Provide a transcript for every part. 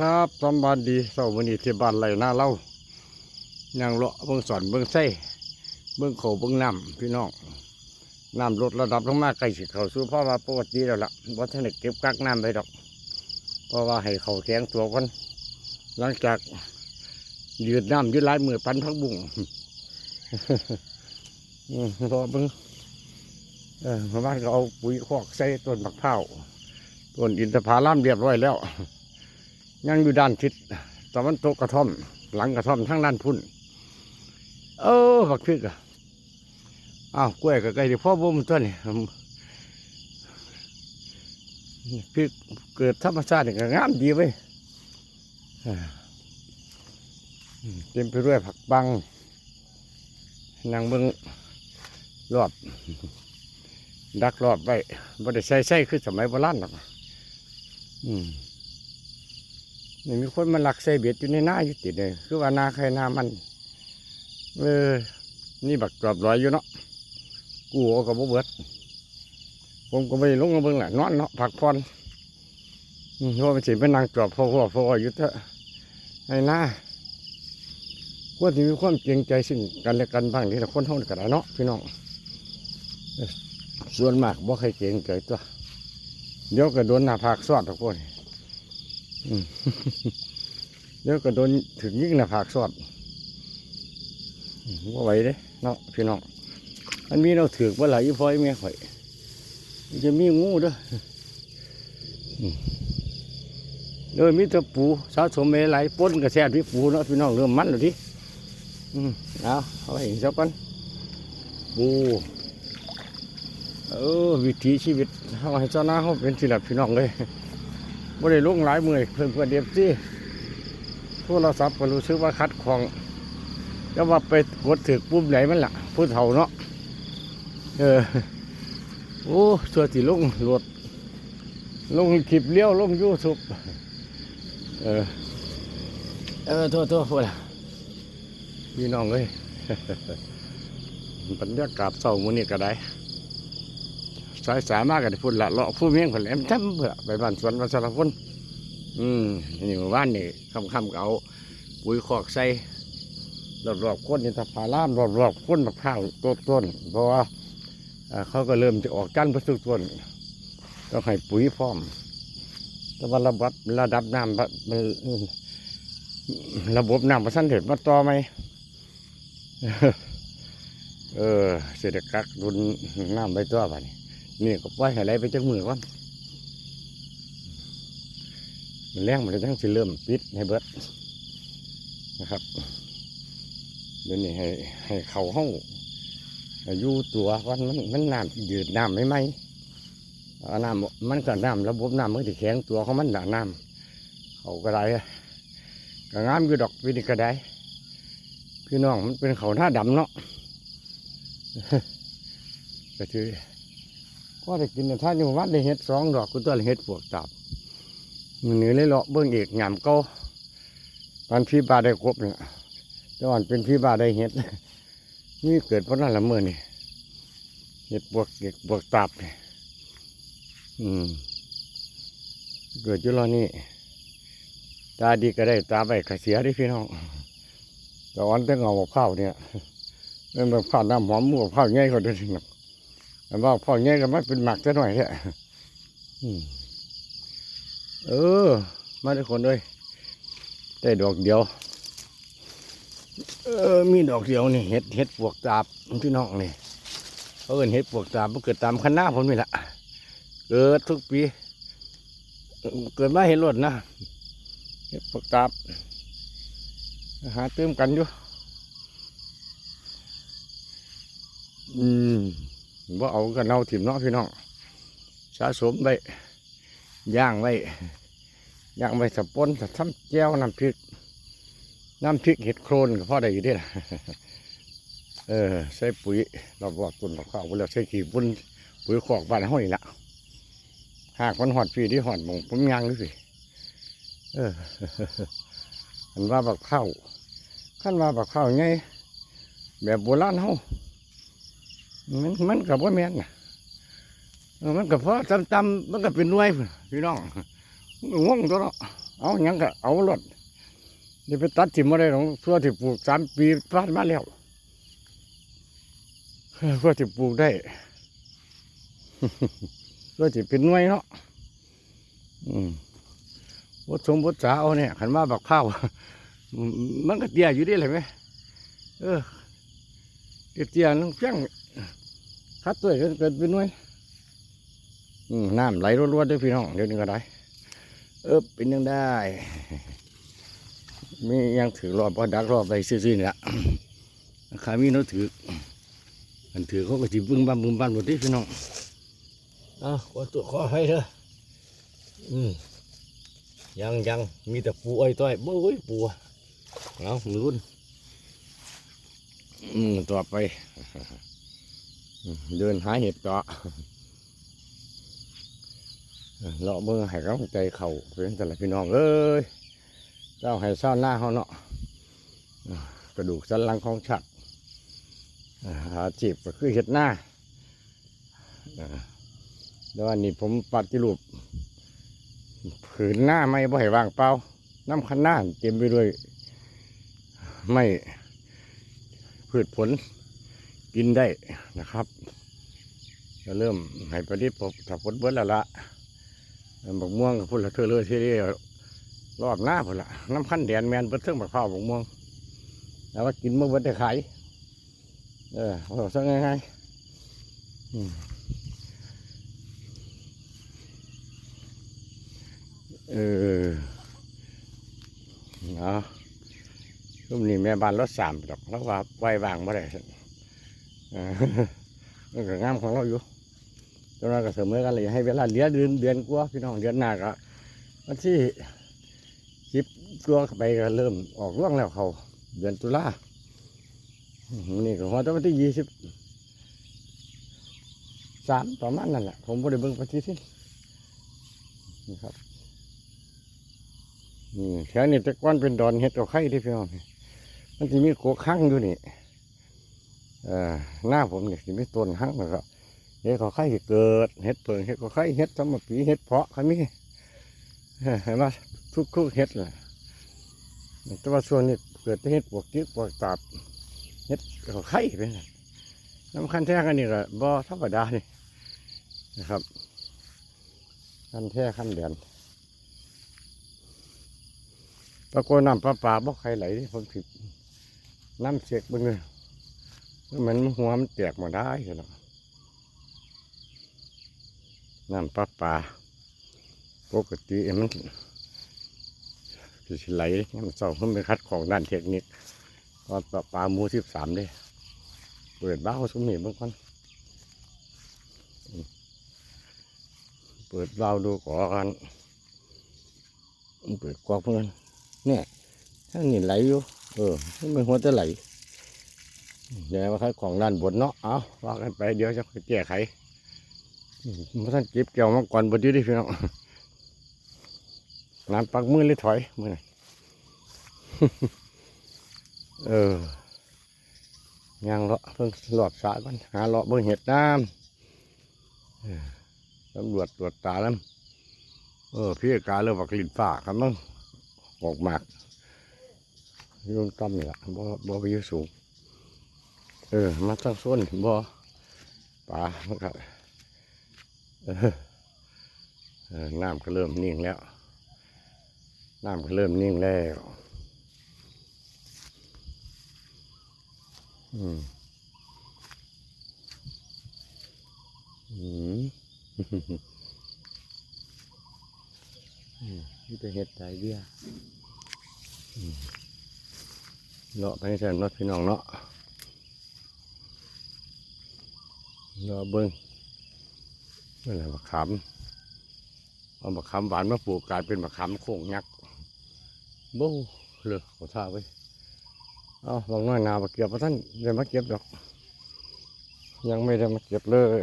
ครับตอนบานดีเสาวันนี้ที่บ้านไหลหน้าเล่ายังเลาะเบิ่งสอนเบิ่งไส้เบิ่งเขาเบิ่งน้ำพี่น้องน้ำลดระดับลงมาใกล้สิเขาสู่เพราะว่าปกติแล้วล่ะว่าท่านได้เก็บกักน้ำไปดอก เพราะว่าให้เขาแข็งตัวกันหลังจากยืดน้ำยืดลายมือปันพักบุ้งรอเบิ่งเออชาบ้านก็เอาปุ๋ยคอกใส่ต้นมะพร้าวต้นอินทผลัมเรียบร้อยแล้ว ยังอยู่ด้านทิศตะวันตกกระท่อม หลังกระท่อมทั้งด้านพุ่น เออบักพริกอะอ้าวกล้วยกับไก่ที่พ่อบ่มตัวนี่พริกเกิดธรรมชาติก็งามดีเว้ยเต็มไปด้วยผักบังนางเบิงรอบ ดักรอบไว้บ่ได้ใส่ใส่คือสมัยโบราณหรอกอืม นี่มีคนมาลักใส่เบ็ดอยู่ในหน้าอยู่ติดเลยคือว่านาใครนามัน เออ นี่บักกรอบร้อยอยู่เนาะกูเอากับบ่เบิดผมก็ไม่ลงมาเบิ่งแหละนอนเนาะผักพรอืมเพราะว่ามันสิเป็นนางกรอบพ่อพ่อพ่ออยู่เถอะในหน้าควรที่มีความเกรงใจซึ่งกันและกันบ้างนี่แหละคนเท่ากันเนาะพี่น้องส่วนมากบ่เคยเกรงใจตัวเดี๋ยวก็โดนหน้าผากซอดทุกคนอืม เดี๋ยวก็โดนถึงยิงหน้าผากสอดว่าไหวเด้เนาะพี่น้องมันมีเราถือว่าไหลายพอยเมียข่อยจะมีงูด้ออืมเด้อมีตะปูสะสมเมไหลายป้นกระแสพี่ปูเนาะพี่น้องเริ่มมันแล้วดิเอาเอาไว้อีกสักกันปูเออวิถีชีวิตเอาให้เจ้าหน้าเขาเป็นสิลัพี่น้องเลย ไม่ได้ลงหลายมือเพื่อนเพื่อนเดียบซี่โทรศัพท์ก็รู้สึกว่าคัดของก็ว่าไปกดถึกปุ่มไหนมันล่ะพูดเถ่าเนาะเออโอ้ชัวที่ลงรถลงคลิปเลี้ยวลงยูทูบเออเออโทษโทษพูดละพี่น้องเลยบรรยากาศเศร้ามื้อนี้ก็ได้ สายสามารถกันพูดละเลาะผู้เมียงคนแหลมทำเพื่อไปบ้านสวนวัชรพลอืมนี่หมู่บ้านนี่คำคำๆก็เอาปุ๋ยคอกใส่รอบๆก้นอินทผลามรอบๆก้นมะพร้าวต้นต้นเพราะว่าเขาก็เริ่มจะออกจันประสุต้นต้องให้ปุ๋ยพร้อม แต่ว่าระบบระดับน้ำระบบน้ำประสันเถิดมาต่อไหมเออเศรษฐกักรุนน้ำไปตัวบ้านี้ นี่ก็ปล่อยให้ไหลไปจากมือก่อนมันแรงมันจะทั้งสิเริ่มปิดให้เบิดนะครับเดี๋ยวนี้ให้ให้เขาห้องอยู่ตัววันมันมันน้ำยืดน้ำไม่ไหมน้ำมันก็น้ำระบบน้ำมันจะแข็งตัวเของมันด่าน้ำเขาก็ได้ก็งามอยู่ดอกวิธีก็ได้พี่น้องมันเป็นเขาหน้าดำเนาะก็คือ ก็ได้กินแต่ท่านอยู่วัดได้เห็ดสองดอกกูตัวละเห็ดปวกตับมันเหนือเลยเลาะเบิ้องเอกหยามเก้าตอนพี่บาได้ครบเนี่ยตอนเป็นพี่บาได้เห็ดนี่เกิดเพราะนั่นละเมื่อนี่เห็ดปวกเอกปวกตับเนี่ยอืม เกิดจุลนี่ตาดีก็ได้ตาไปก็เสียไดิพี่น้องตอนต้งเอาข้าวเนี่ยเป็นแบบข้าวน้ำหอมหมูกับข้าวง่ายกว่าเดิม แต่ว่าพ่อแง่ก็มันเป็นหมักซะหน่อยแท้อืมเออ มาทุกคนเลยได้ดอกเดียว เออ มีดอกเดียวนี่เห็ดเห็ดปวกตาบพี่น้องนี่เขาเอินเห็ดปวกตาบมันเกิดตามคณะผมนี่แหละเกิดทุกปีเออเกิดมาเห็นรถนะเห็ดปวกตาบหาเติมกันอยู่อืม ว่าเอากันเอาถิ่มเนาะพี่น้องสะสมไว้ย่างไว้ย่างไว้สะปนสะทำแจ้วน้ำพริก น้ำพริกเห็ดโครนก็พอได้อยู่ด้ล่ะเออใส่ปุ๋ยเรอบๆต้นมะพร้าวไปแล้วใส่ขี้ปุ่นปุ๋ยขอกบ้านห้อยละหากมันหอดพี่ที่หอดมองผมยางด้วยสิเอออันว่าบักข้าวขั้นว่าบักข้าวไงแบบโบราณเฮา มันมันกับว่าแม่นนะมันกับพอจำจำมันก็เป็นน่วยพี่น้องง่วงตัวเนาะเอาหยังก็เอารถนี่ไปตัดถิ่มมาได้หรอกเพื่อที่ปลูกสามปีผ่านมาแล้วเพื่อที่ปลูกได้เพื่อที่เป็นน่วยเนาะอืมวัดสมวัดสาเอาเนี่ยขันมาบักข้าวมันก็เตี้ยอยู่ดีเลยไหมเออเตี้ยน้องเพียง คัดตัวเกินเกินเป็นหน่วยอืมน้ำไหลรัวๆเด้วยพี่น้องเดี๋ยวนี้ก็ได้ เออเป็นยังได้ มียังถือรอบพอดักรอบไปซื่อๆนี่ละขามีโน้ตถือมันถือเขาก็จีบึ้งบ้านบึ้งบ้านหมดที่พี่น้องอ้าวขอตัวขอให้เถอะอืมยังยังมีแต่ปูอ้อยต้อยโอ้ยปูเอามือรุ่นอืมต่อไป เดินหาเห็ดเกาะเลาะเบิ่งให้กำลังใจเขาเป็นแต่ละพี่น้องเอ้ยเจ้าให้ซ่อนหน้าเขาเนาะอ่ากระดูกสันหลังของฉัดอาหาจีบก็คือเห็ดหน้าแล้วอันนี้ผมปฏิรูปผืนหน้าไม่บ่ให้ว่างเปล่าน้ำคันหน้าเต็มไปด้วยไม่พืชผล กินได้นะครับก็เริ่มให้ประดิษฐ์พบถ้าผลเบิดแล้วละบักม่วงกับพุ่นละเธอเลยที่นี่รอบหน้าพุ่นละน้ำขั้นแดนแมนเบิดเทิงบักข้าวบักม่วง แล้วว่ากินเมื่อวันได้ขายเออเอาซะง่ายๆเออเนาะรุ่มนี้แม่บ้านรถสามดอกแล้วว่าไว้วางไม่ได้ซั่นเออ มันก็งามของเราอยู่ตอนนั้นก็เสมอกันเลยให้เวลาเหลือเดือนเดือนกว่าพี่น้องเดือนหน้าก็วันที่สิบตัวไปก็เริ่มออกร่วงแล้วเขาเดือนตุลานี่ก็หัวแตวันที่ยี่สิบสามประมาณนั่นแหละผมไม่ได้เบิ่งปฏิทินนี่ครับนี่แถวนี้แต่ก้อนเป็นดอนเห็ดกับไข่ที่พี่น้องมันจะมีโกข้างอยู่นี่ หน้าผมเนี่จะมีต้นข้างนะครับเห็ดขอไข่เกิดเห็ดเปิงเห็ดขอไข่เห็ดสมปีเห็ดเพาะเขามีเห็นไหมทุกทุกเห็ดเลยแต่ว่าส่วนนี้เกิดเห็ดปวกจิ๊กปวกตับเห็ดขอไข่เป็นน้ำคันแท้กันนี่ก็บ่ธรรมดานี่นะครับคันแท้คันเดือนปรากฏน้ำปลาปลาบ่ใครไหลนี่ผมผิดน้ำเสียกเบึงเลย มันหัวมันแตกมาได้เหรอน้ำปลาปลาปกติมันสิไหลน้ำเศร้าเพิ่มไปคัดของด้านเทคนิคตอนปลาปลาหมูสิบสามเด้เปิดบ้าสมนี่เบางคนเปิดเบ้าดูก่อนเปิดกวาดเพื่อนเนี่ยถ้านี่ไหลอยู่เออนี่หัวจะไหล เดี๋ยวมาคัดของด้านบนเนาะเอาว่ากันไปเดี๋ยวจะแก้ไขมาท่านเก็บเกี่ยวมาก่อนบดอยูดิพี่น้องน้ำปักมือเลยถอยมือหนเออย่างเลาะเพิ่งหลอดสากันหาเลาะเบิ่งเห็ดน้ำตำรวจตรวจตาแล้วเออพี่กาเริ่มบักลินฝ่าครับมั้งออกหมากยุ่งต่ำนี่ละบ่บ่ไปยู่สูง เออ มาตั้งส้นบ่ป่ามันก็เออน้ำก็เริ่มนิ่งแล้ว น้ำก็เริ่มนิ่งแล้วอืมอืมอืมนี่เป็นเห็ดใจเบี้ยอืมเลาะไปให้แทนนาะพี่น้องเนาะ เลาเบิ้งนี่นแหละมะขามเอามะขามหวานมาปลูกกลายเป็นมะขามโค้งยักษ์โบ้เลยขอท่าไว้เอาบางน้อยนามาเก็บพระท่านเดี๋ยวมาเก็บดอก ยังไม่ได้มาเก็บเลย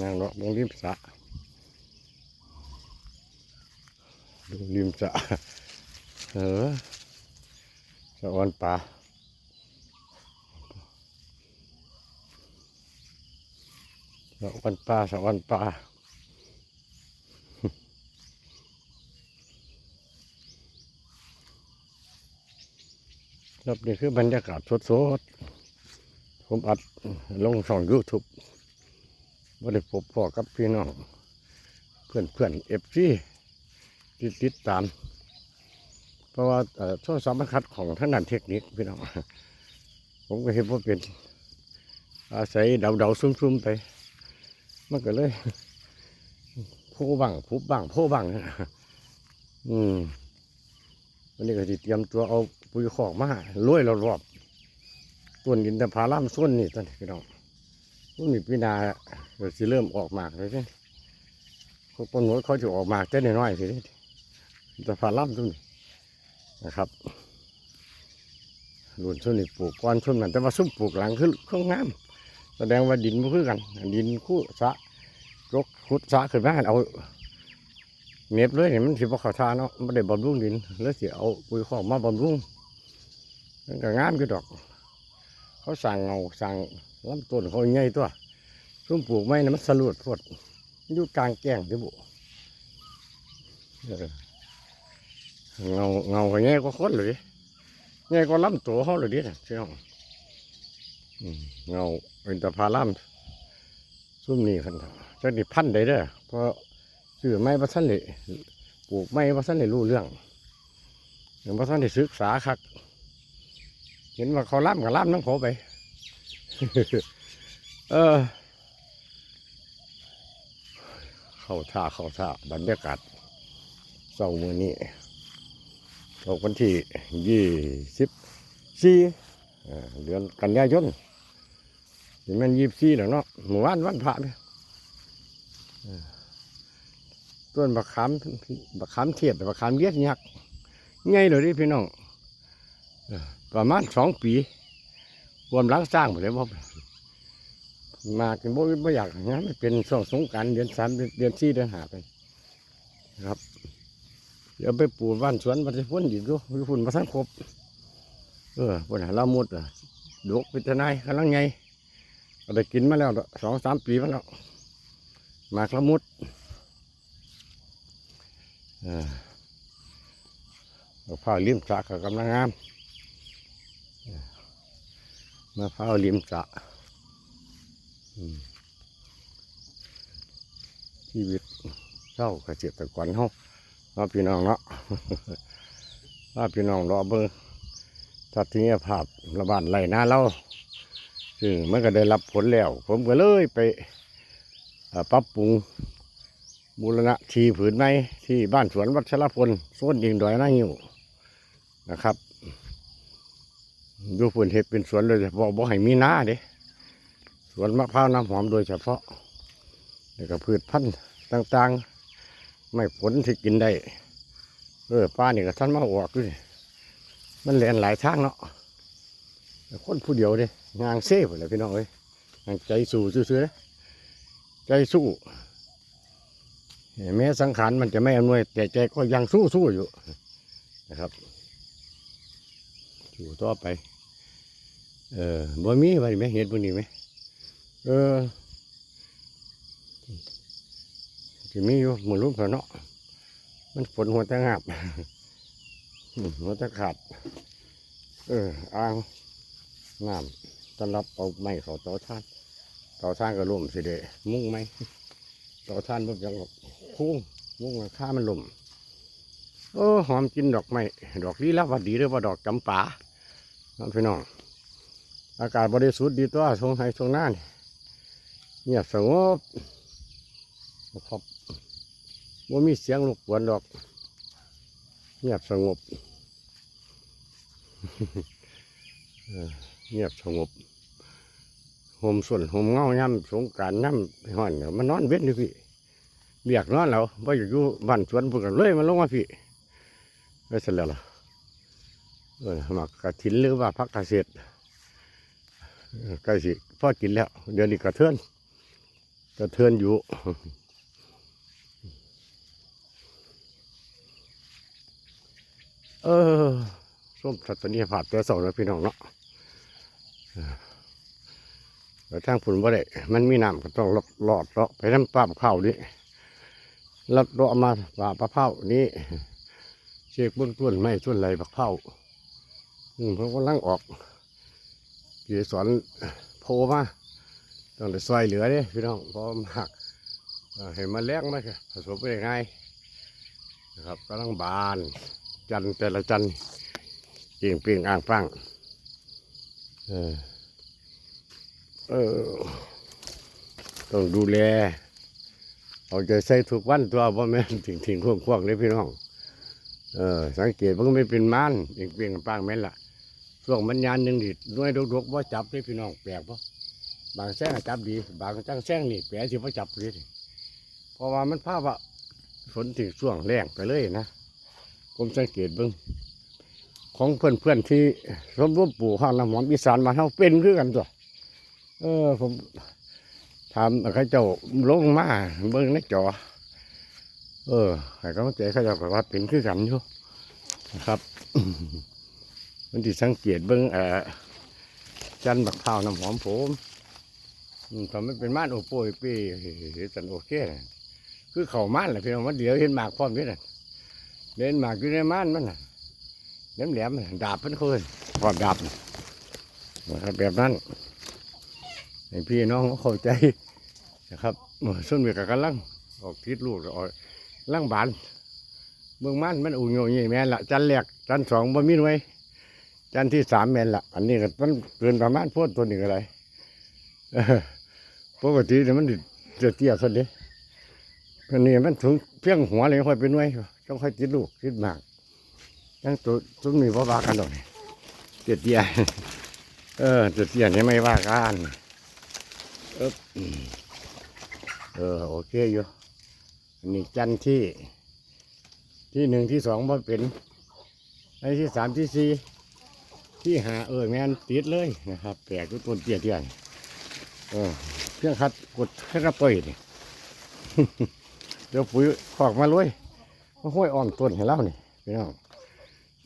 นางดอกบงริมสระดูริมสระเออสะออนป่า สองวันป้าสองวันป้าครับนี่คือบรรยากาศสดๆ ผมอัดลงช่องยูทูบว่าได้พบพ่อกับพี่น้อง เพื่อนๆเอฟซีติดติดตาม เพราะว่าช่วงสามคัดของท่านนันเทคนิคพี่น้อง ผมก็เห็นว่าเป็น อาศัยเดาๆซุ่มๆไป มันก็เลยโพบังพุบบังโพบังอืมวันนี้ก็สิเตรียมตัวเอาปุ๋ยขอกมาโรยรอบๆต้นอินทผลัมส้นนี่ตอนนี้พี่น้องต้นนี้ปีนาเดี๋ยวสิเริ่มออกหมากเลยเนี่ยเขาต้นหัวเขาจะออกหมากแต่น้อยๆสิเนี่ยอินทผลัมต้นนะครับรุ่นส้นนี้ปลูกก้อนส้นมันแต่ว่าซุ้มปลูกหลังคือเครื่องงาม แสดงว่าดินมันคือกัน ดินคู่สะรกขุดสะขึ้นมาเอาเน็บเลยเนี่ยมันสิบเขาทาเนาะไม่ได้บำรุงดินแล้วสิเอาปุ๋ยขอกมาบำรุงมันก็งามอยู่ดอก เขาสั่งเงาสั่งลำต้นเขาใหญ่ตัวซุ่มปลูกไม้นะมันสลุดพดอยู่กลางแก้งที่บุเออเงาเงาก็ใหญ่กว่าคนเลยใหญ่กว่าลำตัวเขาเลยดิน่ะพี่น้องอืม เงาเป็นตะพาล่ามซุ่มนี่คันเถอะจะดิพันได้เด้อเพราะซื้อไม้พระท่านเลยปลูกไม้พระท่านเลยรู้เรื่องอย่างพระท่านได้ศึกษาคัก เห็นว่าเขาล่ามกับล่ามน้ำเขาไป เออ เข้าท่าเข้าท่าบรรยากาศเศร้ามือนี้ตกวันที่ยี่สิบสี่เดือนกันยายน นี่มันยีบซี่แล้วเนาะหมู่บ้านวันพระเนี่ยต้นบักขามบักขามเทียดบักขามเลียดยักษ์ไงเลยดิพี่น้องประมาณสองปีรวมหล้างสร้างหมดเลยบ่มากินบ่บ่อยากงั้นมันเป็นช่วงสงการเดือนสามเดือนสี่เดือนหาไปครับ เดี๋ยวไปปลูกบ้านสวนมันจะพ่นอีกดูมีฝุ่นมาทั้งครบ เออพ่นหาละมุดอะดกเป็นทนายกำลังไง ก็ได้กินมาแล้วสองสามปีมาแล้วหมากละมุดเออมะพร้าวลิ้มสระก็กำลังงามมะพร้าวลิ้มสระชีวิตเช่าเกษตรกรเฮาว่าพี่น้องเนาะว่าพี่น้องรอเบิ่งทัศนียภาพระบาดไหลหน้าเรา ซึ่งมันก็ได้รับผลแล้ว ผมก็เลยไปปรับปรุงบูรณะทีผืนไม้ที่บ้านสวนวัชรพลโซนดิงดอยน่าหิวนะครับ ดูพื้นเห็ดเป็นสวนเลยบอกบอกให้มีน้าเด้สวนมะพร้าวน้ำหอมโดยเฉพาะแล้วก็พืชพันธุ์ต่างๆ ไม่ผลที่กินได้ เออป้านี่ก็ท่านมาออกด้วยมันแหลนหลายทางเนาะคนผู้เดียวเด้ งานเซ่ไปเลยพี่น้องเอ้ยงานใจสู้ซื่อๆใจสู้แม้สังขารมันจะไม่อำนวย แต่ใจก็ยังสู้สู้อยู่นะครับ อยู่ต่อไป เออบ่มีอะไรไหมเห็นพวกนี้ไหมเออจะมีอยู่หมือรุ่นเนาะมันฝนหัวตะงับอืมหัวตะขาด เอออ่างน้ำ สำหรับเอาไม้เขาเตาท่านเตาท่านก็ล่มสิเดมุ้งไหมเตาท่านมันยังคุ้งมุ้งข้ามันล่มโอ้หอมกินดอกไม้ดอกนี้แล้วว่าดีหรือว่าดอกจำปาน้องพี่น้อง อากาศบริสุทธิ์ดีตัวทงไห้ทงหน้านี่เงียบสงบครับว่ามีเสียงรบกวนดอกเงียบสงบ เงียบสงบโฮมส่วนโฮมเงาย่ำสงการย่ำห่อนเนี่ยมันนอนเว้นอยู่พี่เรียกนอนแล้วว่าอยู่อยู่บ้านสวนพวกกันเลยมันลงมาพี่ไม่เสร็จแล้วล่ะเออหมักกระถินหรือว่าพักเกษตรเออใกล้สิพ่อกินแล้ว เดี๋ยวนี้กระเทือนกระเทือนอยู่เออส้มสัตว์นี้ผ่าตัวสองแล้วพี่น้องเนาะ แต่ทางผุนบ่ได้ มันมีน้ำก็ต้องลอดลอดเลาะไปน้ำปลาข้าวนี่ลัดเลาะมาปลาปลาเผานี่เช็บื้องต้นไม่ส่วนไรบักเผาอืมเพิ่นกำลังออกเกียสรโผล่มาต้องได้ซอยเหลือเด้พี่น้องเพราะมากเอ่อให้มันแรงมากผสมไปง่ายนะครับกำลังบาน จันแต่ละจันเปลี่ยงเปลี่ยงอ่างฟังเออ เออต้องดูแล เอาใจใส่ทุกวันตัวพ่อแม่นถึงถึงควงควงเลยพี่น้อง เออ สังเกตมันก็ไม่เป็นม่านเปลี่ยงเปลี่ยงปังแม่นละช่วงมันยานหนึ่งดิด้วยดกๆว่าจับเลยพี่น้องแปลกปะบางแซงอะจับดี บางจังแซงนี่แปลกที่ว่าจับเลยเพราะว่ามันภาพว่าฝนถึงช่วงแรงไปเลยนะผมสังเกตเบิ้งของเพื่อนๆที่ร่วมร่วมปลูกห้างน้ำหอมอีสานมานเฮาเป็นคือกันตัว เออ ผมถามเขาเจ้าลงมาเบิ้งในจอ เออให้กำลังใจเขาเจะว่าเป็นคือกันอยู่นะครับมันที่สังเกตเบิ้งเอ่อจันบักพร้าน้ำหอมผมทำให้เป็นม่านโอโปยปีสันโอเคคือเข่าม่านแหละพี่น้องมันเดี๋ยวเห็นหมากพร้อมนี่น่ะเล่นหมากอยู่ในม่านมันน่ะแหลมแหลมดาบเพิ่นเคยพร้อมดาบนะครับแบบนั้น ให้พี่น้องเขาเข้าใจนะครับส่วนเมียกับกำลังออกทิศลูกออกล่างบานเมืองมันมันอุ่นโยนี่แม่นละจันแรกจันสองบ่มีหน่วยจันที่สามแม่นละอันนี้ก็มันเกินประมาณโพดตัวหนึ่งอะไรปกติเนี่ยมันจะเตี้ยสุดเลยอันนี้มันถึงเพียงหัวเลยค่อยเป็นหน่วยต้องค่อยติดลูกติดหมากยังตัวตัวนี้ว่าว่ากันดอกนี่เตี้ยเตี้ยเออเตี้ยเตี้ยนี่ไม่ว่ากัน เออโอเคอยู่นนี้จันที่ ที่หนึ่งที่สองมาเป็นในที่สามที่สี่ที่หาเออแมนติดเลยนะครับแปลกทุกต้นเตี้ยเตี้ยนเออเพียงคัดกดแค่กระปอยนี่เดี๋ยวปุ๋ยขอกมาเลยมาห้วยอ้อมต้นให้เรานี่พี่น้อง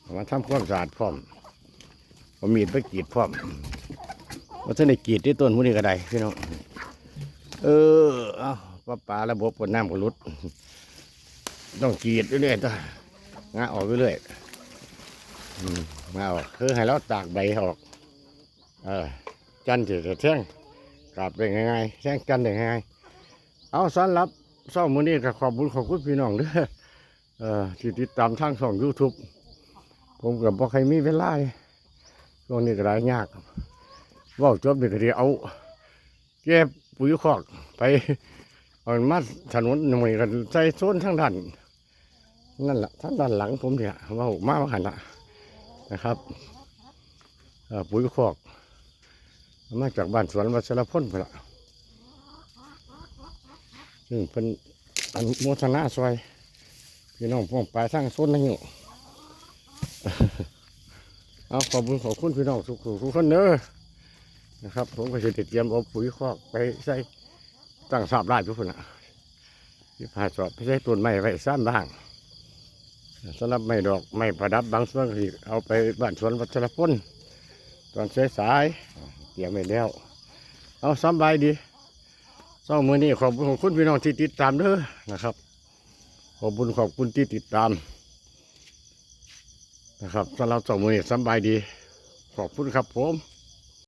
เอามาทำความสะอาดพร้อมเอามีดไปกรีดพร้อม ว่าท่านได้กีดที่ต้นพวกนี้ก็ได้พี่น้องเออเอาปลาปลาระบบกดน้ำกดรุด ต้องกีดเรื่อยๆตัวงาออกเรื่อยๆมงาออกคือให้เราตากใบออก เออจันทร์จะแท่งกลับได้ง่ายๆแท่งจันทร์ได้ง่ายๆเอาสำหรับเช้ามื้อนี้ก็ขอบคุณขอบคุณพี่น้องเด้อเออที่ติดตามทางช่อง YouTube ผมกับบ่ใครมีเวลาช่วงนี้ก็ได้ยาก ว่าจบนี่ก็ด้เอาแก้ปุ๋ยคอกไปเอามาถนนหน่วยกันใส่โซนทั้งด้านนั่นแหละทั้งด้านหลังผมเนี่ยว่ามาว่าหันละนะครับปุ๋ยคอก มาจากบ้านสวนวัชรพลไปละซึ่งเป็นอันโมทนาซอยพี่น้องพ่องปลายทั้งโซนนั่นอยู่เอาขอบคุณขอบคุณพี่น้องทุกๆทุกคนเด้อ นะครับ ผมก็จะติดเตรียมเอาปุ๋ยคอกไปใส่ตั้งสาบไร่ทุกคนอะที่ผ่าสอบไปใส่ต้นไม้ไว้ซ้ำบ้างสำหรับไม้ดอกไม้ประดับบางส่วนก็เอาไปบ้านสวนวัชรพลตอนสายๆเตรียมไว้แล้ว เอาสบายดีเช้ามือนี้ขอบคุณคุณพี่น้องที่ติดตามเด้อนะครับ ขอบคุณขอบคุณที่ติดตาม นะครับสำหรับเช้ามือนี้สบายดี ขอบคุณครับผม